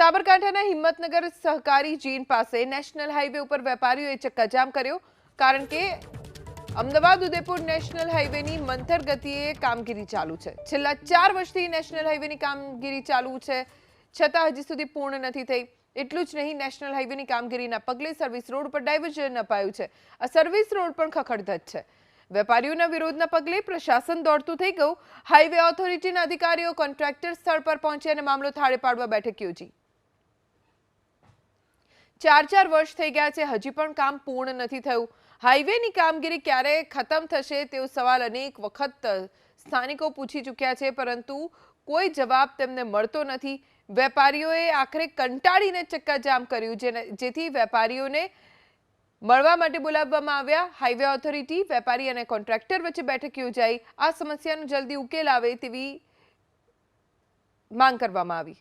સાબરકાંઠાના હિંમતનગર સહકારી જીન પાસે નેશનલ હાઈવે ઉપર વેપારીઓએ ચક્કાજામ કર્યો, કારણ કે અમદાવાદ, ઉદયપુર નેશનલ હાઈવેની મંથર ગતિએ કામગીરી ચાલુ છે. છેલ્લા ચાર વર્ષથી નેશનલ હાઈવેની કામગીરી ચાલુ છે, છતાં હજી સુધી પૂર્ણ નથી થઈ. એટલું જ નહીં, નેશનલ હાઈવેની કામગીરીના પગલે સર્વિસ રોડ પર ડાયવર્ઝન અપાયું છે. આ સર્વિસ રોડ પણ ખખડધજ છે. વેપારીઓના વિરોધના પગલે પ્રશાસન દોડતું થઈ ગયું. હાઈવે ઓથોરિટીના અધિકારીઓ કોન્ટ્રાક્ટર સ્થળ પર પહોંચી અને મામલો થાળે પાડવા બેઠક યોજી. ચાર ચાર વર્ષ થઈ ગયા છે. હજી પણ કામ પૂર્ણ નથી થયું. હાઈવેની કામગીરી ક્યારે ખતમ થશે તેવો સવાલ અનેક વખત સ્થાનિકો પૂછી ચૂક્યા છે, પરંતુ કોઈ જવાબ તેમને મળતો નથી. વેપારીઓએ આખરે કંટાળીને ચક્કાજામ કર્યું, જેને, જેથી વેપારીઓને મળવા માટે બોલાવવામાં આવ્યા. હાઈવે ઓથોરિટી, વેપારી અને કોન્ટ્રાક્ટર વચ્ચે બેઠક યોજાઈ. આ સમસ્યાનો જલ્દી ઉકેલ આવે તેવી માંગ કરવામાં આવી.